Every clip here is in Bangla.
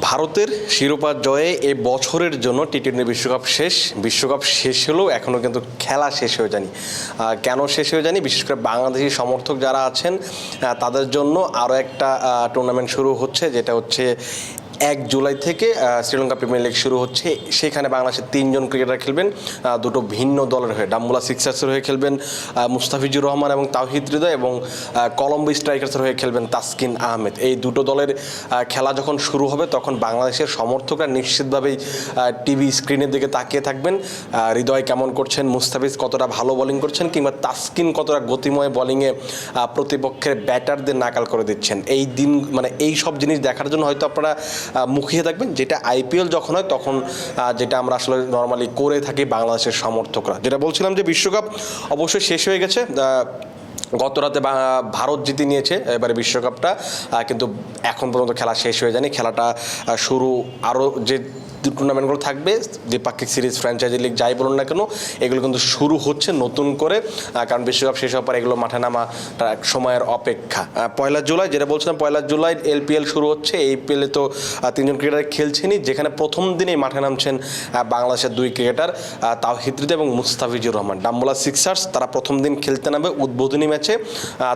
ভারতের শিরোপা জয়ে এ বছরের জন্য টি টোয়েন্টি বিশ্বকাপ শেষ। বিশ্বকাপ শেষ হলেও এখনও কিন্তু খেলা শেষ হয়ে যায়নি। কেন শেষ হয়ে যায়নি? বিশেষ করে বাংলাদেশি সমর্থক যারা আছেন তাদের জন্য আরও একটা টুর্নামেন্ট শুরু হচ্ছে, যেটা হচ্ছে এক জুলাই থেকে শ্রীলঙ্কা প্রিমিয়ার লিগ শুরু হচ্ছে। সেখানে বাংলাদেশের তিনজন ক্রিকেটার খেলবেন দুটো ভিন্ন দলের হয়ে। ডাম্বুলা সিক্সার্সের হয়ে খেলবেন মুস্তাফিজুর রহমান এবং তাওহিদ হৃদয় এবং কলম্বো স্ট্রাইকার্সের হয়ে খেলবেন তাসকিন আহমেদ। এই দুটো দলের খেলা যখন শুরু হবে, তখন বাংলাদেশের সমর্থকরা নিশ্চিতভাবেই টিভি স্ক্রিনের দিকে তাকিয়ে থাকবেন। হৃদয় কেমন করছেন, মুস্তাফিজ কতটা ভালো বোলিং করছেন কিংবা তাসকিন কতটা গতিময় বোলিংয়ে প্রতিপক্ষের ব্যাটারদের নাকাল করে দিচ্ছেন? এই দিন মানে এই সব জিনিস দেখার জন্য হয়তো আপনারা মুখিয়ে থাকবেন যেটা আইপিএল যখন হয় তখন যেটা আমরা আসলে নর্মালি করে থাকি বাংলাদেশের সমর্থকরা। যেটা বলছিলাম যে বিশ্বকাপ অবশ্যই শেষ হয়ে গেছে গত রাতে ভারত জিতে নিয়েছে এবারে বিশ্বকাপটা কিন্তু এখন পর্যন্ত খেলা শেষ হয়ে যায়নি। খেলাটা শুরু আরও যে টুর্নামেন্টগুলো থাকবে দ্বিপাক্ষিক সিরিজ ফ্র্যাঞ্চাইজি লিগ যাই বলুন না কেন, এগুলো কিন্তু শুরু হচ্ছে নতুন করে কারণ বিশ্বকাপ শেষ হওয়ার পর এগুলো মাঠে নামা সময়ের অপেক্ষা। পয়লা জুলাই, যেটা বলছিলাম, পয়লা জুলাই এলপিএল শুরু হচ্ছে, এই পিএলে তো তিনজন ক্রিকেটার খেলছেনই, যেখানে প্রথম দিনেই মাঠে নামছেন বাংলাদেশের দুই ক্রিকেটার তাওহিদ হৃদয় এবং মুস্তাফিজুর রহমান। ডাম্বুলা সিক্সার্স, তারা প্রথম দিন খেলতে নামবে উদ্বোধনী ম্যাচে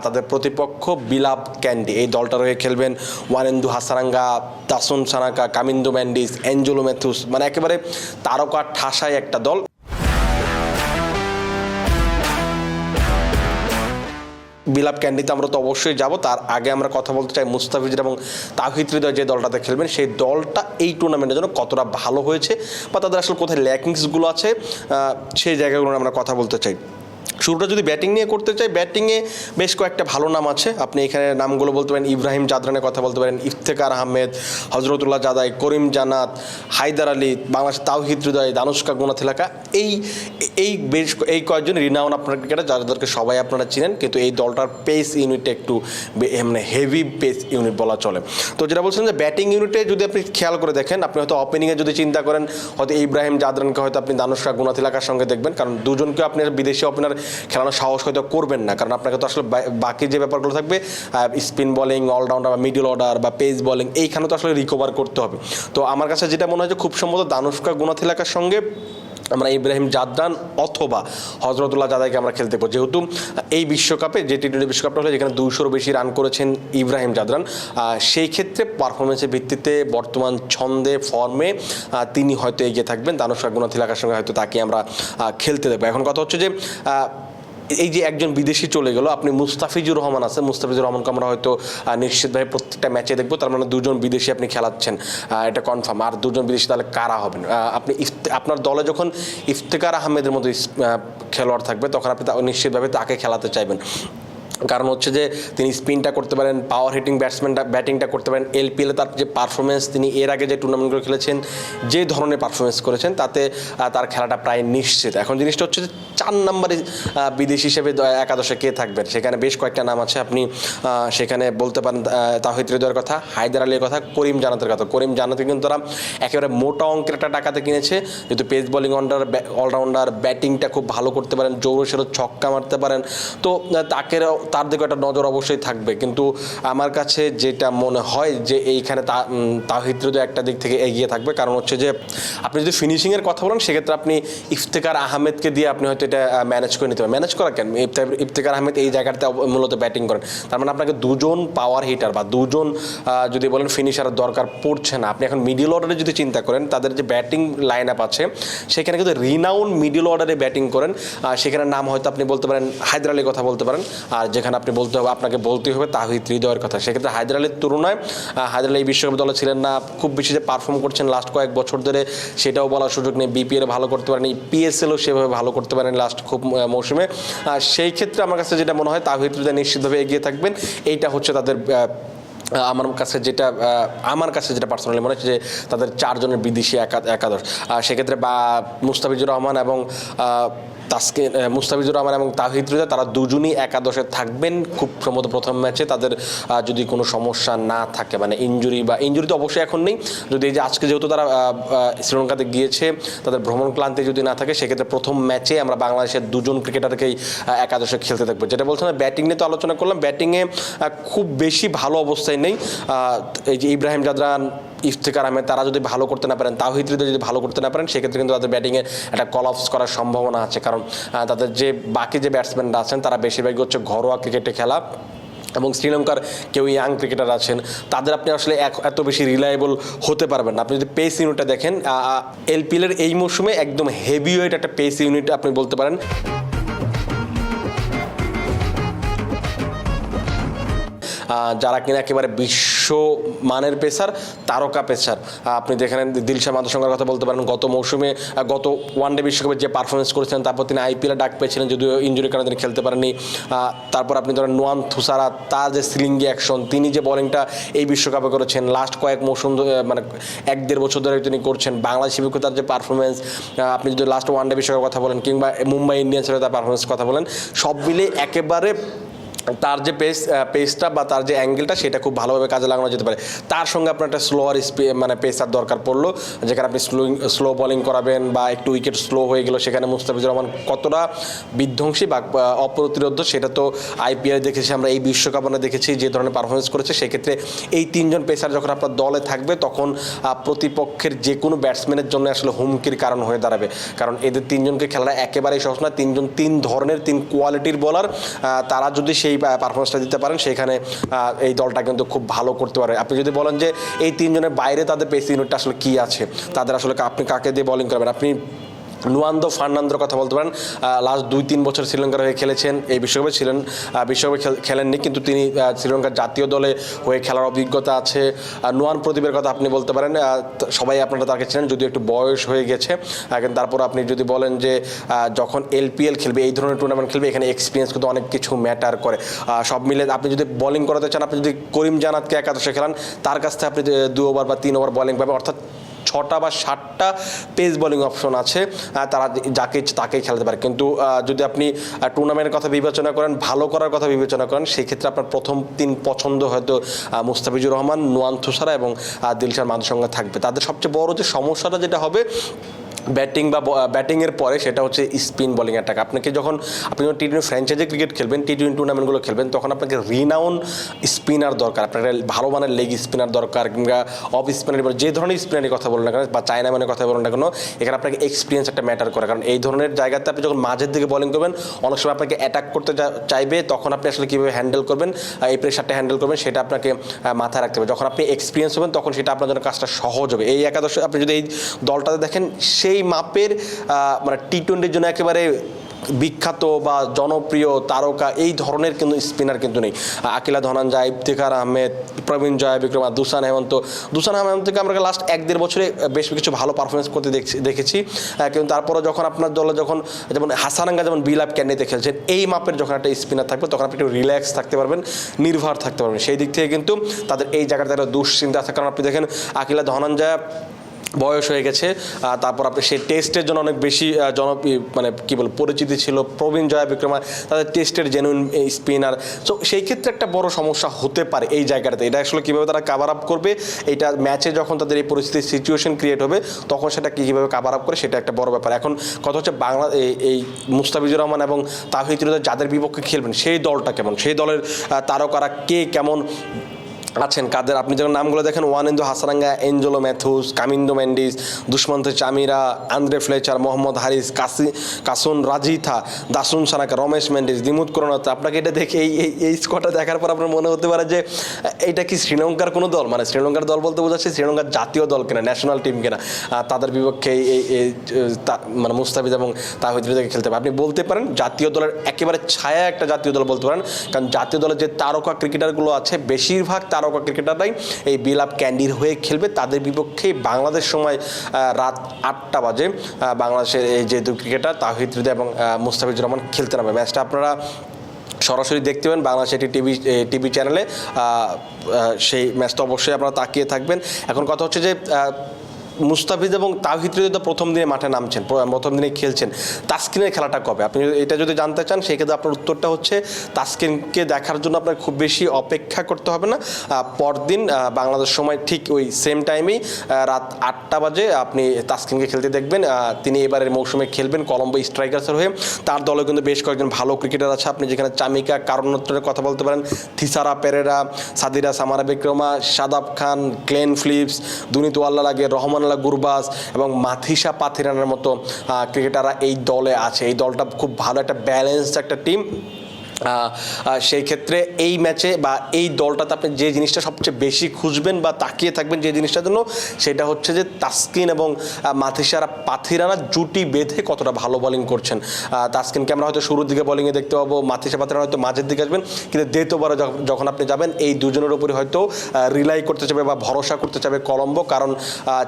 তাদের প্রতিপক্ষ বিলাপ ক্যান্ডি। এই দলটা রয়ে খেলবেন ওয়ানেন্দু হাসারাঙ্গা তাসুন সানাকা, কামিন্দো ম্যান্ডিস অ্যাঞ্জেলো ম্যাথুস মানে একেবারে তারকা ঠাসায় একটা দল। বিলাপ ক্যান্ডিতে আমরা তো অবশ্যই যাব। তার আগে আমরা কথা বলতে চাই মুস্তাফিজুর এবং তাহিদ হৃদয় যে দলটাতে খেলবেন, সেই দলটা এই টুর্নামেন্টের জন্য কতটা ভালো হয়েছে বা তাদের আসলে কোথায় ল্যাকিংসগুলো আছে সেই জায়গাগুলো আমরা কথা বলতে চাই। শুরুটা যদি ব্যাটিং নিয়ে করতে চাই, ব্যাটিংয়ে বেশ কয়েকটা ভালো নাম আছে। আপনি এখানে নামগুলো বলতে পারেন, ইব্রাহিম জাদরানের কথা বলতে পারেন ইফতেকার আহমেদ হজরতুল্লাহ জাদাই, করিম জানাত হায়দার আলী বাংলাদেশ তাওহিদ হৃদয় দানুষ্কা গুনাথিলাকা এই এই বেশ এই কয়েকজন রিনাউন আপনার ক্রিকেটার যাদেরকে সবাই আপনারা চিনেন, কিন্তু এই দলটার পেস ইউনিটটা একটু মানে হেভি পেস ইউনিট বলা চলে। তো যেটা বলছেন যে ব্যাটিং ইউনিটে যদি আপনি খেয়াল করে দেখেন, আপনি হয়তো ওপেনিংয়ে যদি চিন্তা করেন, হয়তো ইব্রাহিম জাদরানকে হয়তো আপনি দানুষ্কা গুনাথিলাকার সঙ্গে দেখবেন, কারণ দুজনকে আপনি বিদেশি ওপেনার খেলানোর সাহস হয়তো করবেন না। কারণ আপনাকে তো আসলে বাকি যে ব্যাপারগুলো থাকবে স্পিন বলিং অলরাউন্ডার বা মিডল অর্ডার বা পেস বলিং এইখানে তো আসলে রিকভার করতে হবে। তো আমার কাছে যেটা মনে হয় যে খুব সম্ভবত দানুষ্কা গুণাথিলাকার সঙ্গে আমরা ইব্রাহিম জাদ্দান অথবা হজরতুল্লাহ জাদাইকে আমরা খেলতে পারব যেহেতু এই বিশ্বকাপে, যে টি টোয়েন্টি বিশ্বকাপটা হলো, যেখানে দুশোর বেশি রান করেছেন ইব্রাহিম জাদরান সেই ক্ষেত্রে পারফরমেন্সের ভিত্তিতে বর্তমান ছন্দে ফর্মে তিনি হয়তো এগিয়ে থাকবেন। দানুষ্কা গুণাথিলাকার সঙ্গে হয়তো তাকে আমরা খেলতে দেবো এখন কথা হচ্ছে যে এই যে একজন বিদেশি চলে গেল, আপনি মুস্তাফিজুর রহমান আছে, মুস্তাফিজুর রহমানকে আমরা হয়তো নিশ্চিতভাবে প্রত্যেকটা ম্যাচে দেখব, তার মানে দুজন বিদেশি আপনি খেলাচ্ছেন এটা কনফার্ম আর দুজন বিদেশি তাহলে কারা হবেন? আপনি আপনার দলে যখন ইফতেকার আহমেদের মতো খেলোয়াড় থাকবে, তখন আপনি নিশ্চিতভাবে তাকে খেলাতে চাইবেন। কারণ হচ্ছে যে তিনি স্পিনটা করতে পারেন পাওয়ার হিটিং ব্যাটসম্যানটা ব্যাটিংটা করতে পারেন এলপিএলে তার যে পারফরমেন্স তিনি এর আগে যে টুর্নামেন্টগুলো খেলেছেন, যে ধরনের পারফরমেন্স করেছেন, তাতে তার খেলাটা প্রায় নিশ্চিত। এখন জিনিসটা হচ্ছে যে চার নম্বরে বিদেশি হিসেবে একাদশে কে থাকবেন? সেখানে বেশ কয়েকটা নাম আছে, আপনি সেখানে বলতে পারেন তাহিদ হৃদয়ের কথা, হায়দার আলীর কথা, করিম জানাতের কথা। করিম জানাতে কিন্তু তারা একেবারে মোটা অঙ্কের একটা টাকাতে কিনেছে, যেহেতু পেস বোলিং অন্ডার অলরাউন্ডার ব্যাটিংটা খুব ভালো করতে পারেন জৌরসেরও ছক্কা মারতে পারেন। তো তাকে তার দিকে একটা নজর অবশ্যই থাকবে। কিন্তু আমার কাছে যেটা মনে হয় যে এইখানে তাহিদ হৃদয় একটা দিক থেকে এগিয়ে থাকবে। কারণ হচ্ছে যে আপনি যদি ফিনিশিংয়ের কথা বলেন, সেক্ষেত্রে আপনি ইফতেকার আহমেদকে দিয়ে আপনি হয়তো এটা ম্যানেজ করে নিতে পারেন। ম্যানেজ করা কেন? ইফতে- ইফতেকার আহমেদ এই জায়গাটাতে মূলত ব্যাটিং করেন। তার মানে আপনাকে দুজন পাওয়ার হিটার বা দুজন যদি বলেন ফিনিশারের দরকার পড়ছে না। আপনি এখন মিডিল অর্ডারে যদি চিন্তা করেন, তাদের যে ব্যাটিং লাইন আপ আছে, সেখানে কিন্তু রিনাউন মিডিল অর্ডারে ব্যাটিং করেন। সেখানে নাম হয়তো আপনি বলতে পারেন হায়দার আলীর কথা বলতে পারেন। আর যেখানে আপনি বলতে হবে, আপনাকে বলতে হবে তাহিদ হৃদয়ের কথা। সেক্ষেত্রে হায়দার আলীর তুলনায় হায়দার আলী দলে ছিলেন না, খুব বেশি যে পারফর্ম করছেন লাস্ট কয়েক বছর ধরে, সেটাও বলার সুযোগ নেই। বিপিএল ভালো করতে পারেনি পিএসএলও সেভাবে ভালো করতে পারেন লাস্ট খুব মৌসুমে। সেই ক্ষেত্রে আমার কাছে যেটা মনে হয়, তাহিদ হৃদয় নিশ্চিতভাবে এগিয়ে থাকবেন। এইটা হচ্ছে তাদের আমার কাছে যেটা আমার কাছে যেটা পার্সোনালি মনে হচ্ছে যে, তাদের চারজনের বিদেশি একা- একাদশ। সেক্ষেত্রে বা মুস্তাফিজুর রহমান এবং তাসকে মুস্তাফিজুর রহমান এবং তাহিদ রেজা, তারা দুজনই একাদশে থাকবেন। খুব সম্ভবত প্রথম ম্যাচে তাদের যদি কোনো সমস্যা না থাকে মানে ইঞ্জুরি বা ইঞ্জুরি তো অবশ্যই এখন নেই। যদি এই যে আজকে যেহেতু তারা শ্রীলঙ্কাতে গিয়েছে, তাদের ভ্রমণ ক্লান্তি যদি না থাকে, সেক্ষেত্রে প্রথম ম্যাচে আমরা বাংলাদেশের দুজন ক্রিকেটারকেই একাদশে খেলতে থাকব। যেটা বলছিলাম ব্যাটিং নিয়ে তো আলোচনা করলাম। ব্যাটিংয়ে খুব বেশি ভালো অবস্থায় নেই। এই যে ইব্রাহিম জাদরান, ইফতেকার আহমেদ, তারা যদি ভালো করতে না পারেন, তাহিদ যদি ভালো করতে না পারেন, সেক্ষেত্রে কিন্তু তাদের ব্যাটিংয়ে একটা কলাপস করার সম্ভাবনা আছে। কারণ আহ, তাদের যে বাকি যে ব্যাটসম্যানরা আছেন তারা বেশিরভাগই হচ্ছে ঘরোয়া ক্রিকেটে খেলা এবং শ্রীলঙ্কার কেউ ইয়াং ক্রিকেটার আছেন তাদের আপনি আসলে এত বেশি রিলায়েবল হতে পারবেন না। আপনি যদি পেস ইউনিটটা দেখেন এলপিএলের এই মৌসুমে একদম হেভি ওয়েট একটা পেস ইউনিট আপনি বলতে পারেন। যারা কিনা একেবারে বিশ্ব মানের পেসার, তারকা পেসার। আপনি যেখানে দিলশা মাদসঙ্গার কথা বলতে পারেন, গত মৌসুমে গত ওয়ান ডে বিশ্বকাপে যে পারফরমেন্স করেছিলেন, তারপর তিনি আইপিএলে ডাক পেয়েছিলেন, যদিও ইঞ্জুরির কারণে তিনি খেলতে পারেননি। তারপর আপনি ধরেন নোয়ান থুসারা, তার যে সিলিঙ্গি অ্যাকশন তিনি যে বোলিংটা এই বিশ্বকাপে করেছেন লাস্ট কয়েক মৌসুম মানে এক দেড় বছর ধরে তিনি করছেন, বাংলাদেশি বিপক্ষে তার যে পারফরমেন্স আপনি যদি লাস্ট ওয়ানডে বিশ্বকাপের কথা বলেন, কিংবা মুম্বাই ইন্ডিয়ান্সের তার পারফরমেন্স কথা বলেন, সব মিলে একেবারে তার যে পেস পেসটা বা তার যে অ্যাঙ্গেলটা সেটা খুব ভালোভাবে কাজে লাগানো যেতে পারে। তার সঙ্গে আপনার একটা স্লোয়ার মানে পেসার দরকার পড়ল, যেখানে আপনি স্লো স্লো বোলিং করাবেন বা একটু উইকেট স্লো হয়ে গেল, সেখানে মুস্তাফিজুর রহমান কতটা বিধ্বংসী বা অপ্রতিরোধ সেটা তো আইপিএল দেখেছি, আমরা এই বিশ্বকাপ আমরা দেখেছি, যে ধরনের পারফরমেন্স করেছে, সেক্ষেত্রে এই তিনজন পেসার যখন আপনার দলে থাকবে, তখন প্রতিপক্ষের যে কোনো ব্যাটসম্যানের জন্য আসলে হুমকির কারণ হয়ে দাঁড়াবে। কারণ এদের তিনজনকে খেলাটা একেবারেই সহজ না, তিনজন তিন ধরনের, তিন কোয়ালিটির বোলার তারা যদি সেই পারফরমেন্সটা দিতে পারেন। সেখানে এই দলটা কিন্তু খুব ভালো করতে পারে। আপনি যদি বলেন যে এই তিনজনের বাইরে তাদের পেস ইউনিটটা আসলে কী আছে? তাদের আসলে আপনি কাকে দিয়ে বলিং করবেন? আপনি নুয়ান্দো ফার্নান্দোর কথা বলতে পারেন লাস্ট দুই তিন বছর শ্রীলঙ্কার হয়ে খেলেছেন, এই বিশ্বকাপে ছিলেন বিশ্বকাপে খেলেননি, কিন্তু তিনি শ্রীলঙ্কার জাতীয় দলে হয়ে খেলার অভিজ্ঞতা আছে। নুয়ান প্রদীপের কথা আপনি বলতে পারেন সবাই আপনারা তাকে ছিলেন, যদিও একটু বয়স হয়ে গেছে কিন্তু তারপর আপনি যদি বলেন যে যখন এলপিএল খেলবে, এই ধরনের টুর্নামেন্ট খেলবে, এখানে এক্সপিরিয়েন্স কিন্তু অনেক কিছু ম্যাটার করে। সব মিলে আপনি যদি বোলিং করাতে চান, আপনি যদি করিম জানাতকে একাদশে খেলান, তার কাছ থেকে আপনি দু ওভার বা তিন ওভার বোলিং পাবেন, অর্থাৎ ছটা বা সাতটা পেস বোলিং অপশন আছে তারা যাকে তাকে তাকেই খেলতে পারে। কিন্তু যদি আপনি টুর্নামেন্টের কথা বিবেচনা করেন, ভালো করার কথা বিবেচনা করেন, সেক্ষেত্রে আপনার প্রথম তিন পছন্দ হয়তো মুস্তাফিজুর রহমান, নোয়ান থুসারা এবং দিলশার মাদের সঙ্গে থাকবে। তাদের সবচেয়ে বড় যে সমস্যাটা যেটা হবে ব্যাটিং বা ব্যাটিংয়ের পরে সেটা হচ্ছে স্পিন বলিং অ্যাটাক আপনাকে যখন, আপনি যখন টি টোয়েন্টি ফ্র্যাঞ্চাইজি ক্রিকেট খেলবেন টি টোয়েন্টি টুর্নামেন্টগুলো খেলবেন, তখন আপনাকে রিনাউন স্পিনার দরকার। আপনার ভালো মানের লেগ স্পিনার দরকার, কিংবা অফ স্পিনার যে ধরনের স্পিনারের কথা বলুন না কেন, বা চায়না মানের কথা বলুন না কেন, এখানে আপনাকে এক্সপিরিয়েন্স একটা ম্যাটার করে। কারণ এই ধরনের জায়গাতে আপনি যখন মাঝের দিকে বলিং করবেন, অনেক সময় আপনাকে অ্যাটাক করতে চাইবে, তখন আপনি আসলে কীভাবে হ্যান্ডেল করবেন এই প্রেশারটা হ্যান্ডেল করবেন, সেটা আপনাকে মাথায় রাখতে হবে। যখন আপনি এক্সপিরিয়েন্স হবেন, তখন সেটা আপনার জন্য কাজটা সহজ হবে। এই একাদশ আপনি যদি এই দলটাতে দেখেন, সেই মাপের মানে টি টোয়েন্টির জন্য একেবারে বিখ্যাত বা জনপ্রিয় তারকা এই ধরনের কিন্তু স্পিনার কিন্তু নেই। আকিলা ধনাঞ্জা ইফতেখার আহমেদ, প্রবীণ জয় বিক্রম আর দুসান হেমন্ত। দুসান হেমন্তকে আমরা লাস্ট এক দেড় বছরে বেশ কিছু ভালো পারফরমেন্স করতে দেখছি- দেখেছি। কিন্তু তারপরে যখন আপনার দলে যখন, যেমন হাসানাঙ্গা যেমন বিল আপ ক্যান্ডিতে খেলছেন, এই মাপের যখন একটা স্পিনার থাকবে, তখন আপনি একটু রিল্যাক্স থাকতে পারবেন, নির্ভর থাকতে পারবেন। সেই দিক থেকে কিন্তু তাদের এই জায়গাটা একটা দুশ্চিন্তা আছে। কারণ আপনি দেখেন, আকিলা ধনঞ্জয়া বয়স হয়ে গেছে তারপর আপনি সেই টেস্টের জন্য অনেক বেশি জনপ্রিয় মানে কি বল পরিচিতি ছিল, প্রবীণ জয়া বিক্রমা তাদের টেস্টের জেনুইন স্পিনার সো সেই ক্ষেত্রে একটা বড় সমস্যা হতে পারে এই জায়গাটাতে। এটা আসলে কীভাবে তারা কাভার আপ করবে, এটা ম্যাচে যখন তাদের এই পরিস্থিতির সিচুয়েশন ক্রিয়েট হবে, তখন সেটা কীভাবে কাভার আপ করে, সেটা একটা বড় ব্যাপার। এখন কথা হচ্ছে বাংলা এই- মুস্তাফিজুর রহমান এবং তাহিদ হৃদয় যাদের বিপক্ষে খেলবেন, সেই দলটা কেমন? সেই দলের তারকারা কে কেমন? আছেন কাদের? আপনি যখন নামগুলো দেখেন, ওয়ানেন্দু হাসারাঙ্গা, এঞ্জেলো ম্যাথুস, কামিন্দো ম্যান্ডিস দুষ্মন্ত চামিরা, আন্দ্রে ফ্লেচার, মোহাম্মদ হারিস, কাসি, কাসুন রাজিথা, দাসুন সানাকা, রমেশ ম্যান্ডিস দিমুত করোনাথ। আপনাকে এটা দেখে এই এই স্কোয়াডটা দেখার পর আপনার মনে হতে পারে যে এটা কি শ্রীলঙ্কার কোনো দল? মানে শ্রীলঙ্কার দল বলতে বোঝাচ্ছে শ্রীলঙ্কার জাতীয় দল কিনা ন্যাশনাল টিম কিনা। তাদের বিপক্ষে এই মানে মুস্তাফিজ এবং তাহিদ হৃদয়কে খেলতে পারে। আপনি বলতে পারেন জাতীয় দলের একেবারে ছায়া একটা জাতীয় দল বলতে পারেন। কারণ জাতীয় দলের যে তারকা ক্রিকেটারগুলো আছে, বেশিরভাগ তারকা ক্রিকেটাররাই এই বিলাপ ক্যান্ডির হয়ে খেলবে। তাদের বিপক্ষে বাংলাদেশ সময় রাত আটটা বাজে বাংলাদেশের এই যে দুই ক্রিকেটার তাহিদ হৃদয় এবং মুস্তাফিজুর রহমান খেলতে নামে। ম্যাচটা আপনারা সরাসরি দেখতে পাবেন বাংলাদেশ একটি টিভি টিভি চ্যানেলে। সেই ম্যাচটা অবশ্যই আপনারা তাকিয়ে থাকবেন। এখন কথা হচ্ছে যে মুস্তাফিজ এবং তাহিদ তো প্রথম দিনে মাঠে নামছেন প্রথম দিনে খেলছেন। তাস্কিনের খেলাটা কবে? আপনি এটা যদি জানতে চান, সেক্ষেত্রে আপনার উত্তরটা হচ্ছে, তাস্কিনকে দেখার জন্য আপনার খুব বেশি অপেক্ষা করতে হবে না। পরদিন বাংলাদেশ সময় ঠিক ওই সেম টাইমেই রাত আটটা বাজে আপনি তাস্কিনকে খেলতে দেখবেন। তিনি এবারের মৌসুমে খেলবেন কলম্বো স্ট্রাইকার্সের হয়ে। তার দলে কিন্তু বেশ কয়েকজন ভালো ক্রিকেটার আছে। আপনি যেখানে চামিকা কারণোত্তরের কথা বলতে পারেন, Thisara Perera, Sadeera Samarawickrama, Shadab Khan Glenn Phillips, Dunith Wellalage Rahmanullah Gurbaz এবং মাথিসা পাথিরানের মতো ক্রিকেটাররা এই দলে আছে। এই দলটা খুব ভালো, একটা ব্যালেন্সড একটা টিম সেই ক্ষেত্রে এই ম্যাচে বা এই দলটাতে আপনি যে জিনিসটা সবচেয়ে বেশি খুঁজবেন বা তাকিয়ে থাকবেন যে জিনিসটার জন্য, সেটা হচ্ছে যে তাস্কিন এবং মাথিসারা পাথিরানা জুটি বেঁধে কতটা ভালো বলিং করছেন। তাস্কিনকে আমরা হয়তো শুরুর দিকে বোলিংয়ে দেখতে পাবো মাথিসা পাথিরানা হয়তো মাঝের দিকে আসবেন, কিন্তু দ্বিতীয়বার যখ- যখন আপনি যাবেন, এই দুজনের উপরে হয়তো রিলাই করতে চাবে বা ভরসা করতে চাবে কলম্বো। কারণ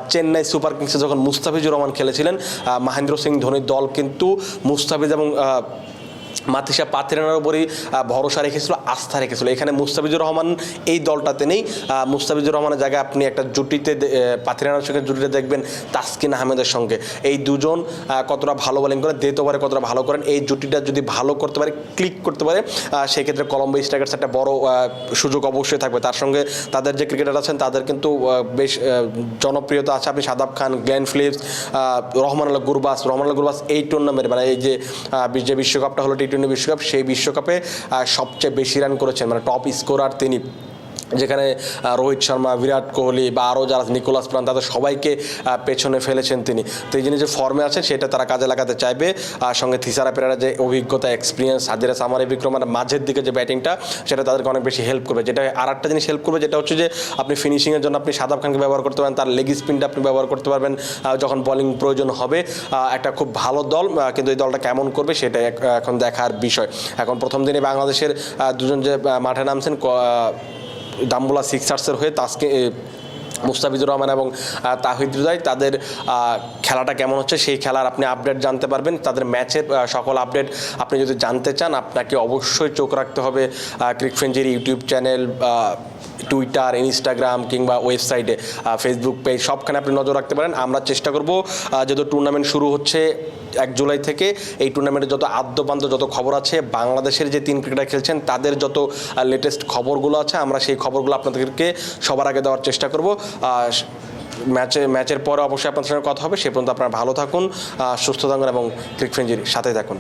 চেন্নাই সুপার কিংসে যখন মুস্তাফিজুর রহমান খেলেছিলেন মহেন্দ্র সিং ধোনির দল কিন্তু মুস্তাফিজ এবং মাতিসা পাথিরানার উপরই ভরসা রেখেছিল, আস্থা রেখেছিল। এখানে মুস্তাফিজুর রহমান এই দলটাতে নেই। মুস্তাফিজুর রহমানের জায়গায় আপনি একটা জুটিতে পাথিরানার সঙ্গে জুটিতে দেখবেন তাসকিন আহমেদের সঙ্গে। এই দুজন কতটা ভালো বোলিং করে দেতোবারে কতটা ভালো করেন, এই জুটিটা যদি ভালো করতে পারে, ক্লিক করতে পারে সেক্ষেত্রে কলম্বো স্ট্রাইকার্স একটা বড় সুযোগ অবশ্যই থাকবে। তার সঙ্গে তাদের যে ক্রিকেটার আছেন, তাদের কিন্তু বেশ জনপ্রিয়তা আছে। আপনি Shadab Khan, Glenn Phillips Rahmanullah Gurbaz Rahmanullah Gurbaz এই টুর্নামেন্ট মানে এই যে বিশ্বকাপটা হলো টি টোয়েন্টি বিশ্বকাপ সেই বিশ্বকাপে সবচেয়ে বেশি রান করেছেন মানে টপ স্কোরার তিনি। যেখানে রোহিত শর্মা, বিরাট কোহলি বা আরও যারা নিকোলাস প্রাণ, তাদের সবাইকে পেছনে ফেলেছেন তিনি। তো এই যিনি যে ফর্মে আছেন সেটা তারা কাজে লাগাতে চাইবে। আর সঙ্গে থিসারা পেরারা যে অভিজ্ঞতা এক্সপিরিয়েন্স হাজিরা সামারি বিক্রম বিক্রমের মাঝের দিকে যে ব্যাটিংটা সেটা তাদেরকে অনেক বেশি হেল্প করবে। যেটা আর একটা জিনিস হেল্প করবে, যেটা হচ্ছে যে আপনি ফিনিশিংয়ের জন্য আপনি সাদাব খানকে ব্যবহার করতে পারেন, তার লেগ স্পিনটা আপনি ব্যবহার করতে পারবেন যখন বোলিং প্রয়োজন হবে। একটা খুব ভালো দল কিন্তু এই দলটা কেমন করবে, সেটা এখন দেখার বিষয়। এখন প্রথম দিনে বাংলাদেশের দুজন যে মাঠে নামছেন দাম্বুলা সিক্সার্সের হয়ে তাসকে মুস্তাফিজুর রহমান এবং তাহিদ তাদের খেলাটা কেমন হচ্ছে সেই খেলার আপনি আপডেট জানতে পারবেন। তাদের ম্যাচের সকল আপডেট আপনি যদি জানতে চান, আপনাকে অবশ্যই চোখ রাখতে হবে ক্রিকফ্রেঞ্জের ইউটিউব চ্যানেল টুইটার, ইনস্টাগ্রাম কিংবা ওয়েবসাইটে ফেসবুক পেজ, সবখানে আপনি নজর রাখতে পারেন। আমরা চেষ্টা করব যেহেতু টুর্নামেন্ট শুরু হচ্ছে এক জুলাই থেকে এই টুর্নামেন্টে যত আদ্যপান্ত, যত খবর আছে, বাংলাদেশের যে তিন ক্রিকেটার খেলছেন, তাদের যত লেটেস্ট খবরগুলো আছে, আমরা সেই খবরগুলো আপনাদেরকে সবার আগে দেওয়ার চেষ্টা করব। ম্যাচে, ম্যাচের পরে অবশ্যই আপনার সঙ্গে কথা হবে। সে পর্যন্ত আপনারা ভালো থাকুন সুস্থ থাকুন এবং ক্রিকফ্রেঞ্জির সাথে থাকুন।